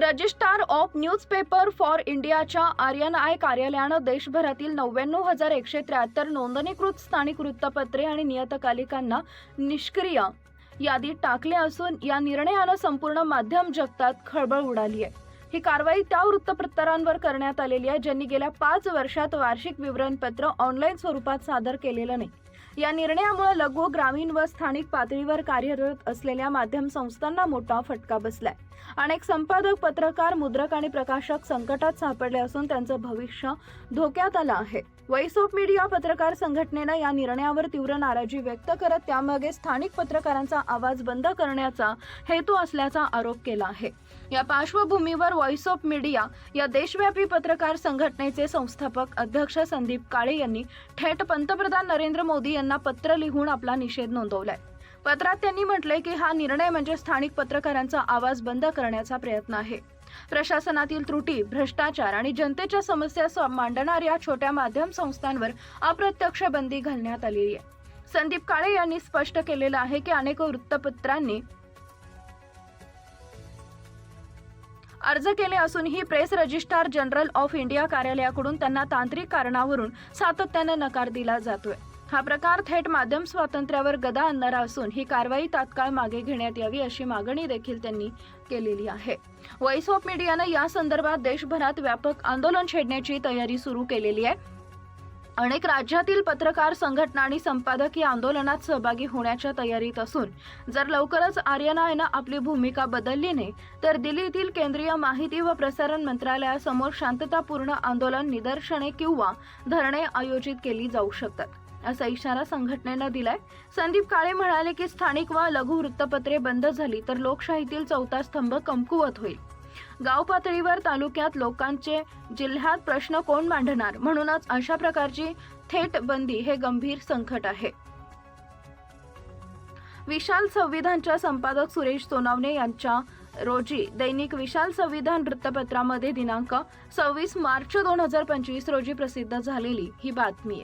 Registrar of newspaper for इंडियाच्या R N I कार्यालयानं देशभरातील नव्याण्णव हजार एकशे त्र्याहत्तर नोंदणीकृत स्थानिक वृत्तपत्रे आणि नियतकालिकांना निष्क्रिय यादीत टाकले असून या निर्णयानं संपूर्ण माध्यम जगतात खळबळ उडाली आहे. ही कारवाई त्या वृत्तपत्रांवर करण्यात आलेली आहे ज्यांनी गेल्या पाच वर्षात वार्षिक विवरणपत्र ऑनलाईन स्वरूपात सादर केलेलं नाही. या निर्णयामुळे लघु ग्रामीण व स्थानिक पातळीवर कार्यरत असलेल्या माध्यम संस्थांना मोठा फटका बसलाय. अनेक संपादक पत्रकार मुद्रक आणि प्रकाशक संकटात सापडले असून त्यांचं भविष्य धोक्यात आलं आहे. वॉइस ऑफ मीडिया पत्रकार संघटनेनं या निर्णयावर तीव्र नाराजी व्यक्त करत त्यामागे स्थानिक पत्रकारांचा आवाज बंद करण्याचा हेतू असल्याचा आरोप केला आहे. या पार्श्वभूमीवर व्हॉइस ऑफ मीडिया या देशव्यापी पत्रकार संघटनेचे संस्थापक अध्यक्ष संदीप काळे यांनी थेट पंतप्रधान नरेंद्र मोदी यांना पत्र लिहून आपला निषेध नोंदवलाय. पत्रात त्यांनी म्हटलंय की हा निर्णय म्हणजे स्थानिक पत्रकारांचा आवाज बंद करण्याचा प्रयत्न आहे. प्रशासनातील त्रुटी भ्रष्टाचार आणि जनतेच्या समस्या मांडणाऱ्या छोट्या माध्यम संस्थांवर अप्रत्यक्ष बंदी घालण्यात आलेली आहे. संदीप काळे यांनी स्पष्ट केलेलं आहे की अनेक वृत्तपत्रांनी अर्ज केले असूनही press registrar general of India कार्यालयाकडून त्यांना तांत्रिक कारणावरून सातत्यानं नकार दिला जातोय. हा प्रकार थेट माध्यम स्वातंत्र्यावर गदा आणणारा असून ही कारवाई तात्काळ मागे घेण्यात यावी अशी मागणी देखील त्यांनी केलेली आहे. व्हॉइस ऑफ मीडियानं या संदर्भात देशभरात व्यापक आंदोलन छेडण्याची तयारी सुरू केलेली आहे. अनेक राज्यातील पत्रकार संघटना आणि संपादक या आंदोलनात सहभागी होण्याच्या तयारीत असून जर लवकरच आर्यनायनं आपली भूमिका बदलली नाही तर दिल्लीतील केंद्रीय माहिती व प्रसारण मंत्रालयासमोर शांततापूर्ण आंदोलन निदर्शने किंवा धरणे आयोजित केली जाऊ शकतात. असा इशारा संघटनेनं दिलाय. संदीप काळे म्हणाले की स्थानिक वा लघु वृत्तपत्रे बंद झाली तर लोकशाहीतील चौथा स्तंभ कमकुवत होईल. गाव पातळीवर तालुक्यात लोकांचे जिल्ह्यात प्रश्न कोण मांडणार? म्हणूनच अशा प्रकारची थेट बंदी हे गंभीर संकट आहे. विशाल संविधानच्या संपादक सुरेश सोनावणे यांच्या रोजी दैनिक विशाल संविधान वृत्तपत्रामध्ये दिनांक सव्वीस मार्च दोन हजार पंचवीस रोजी प्रसिद्ध झालेली ही बातमी आहे.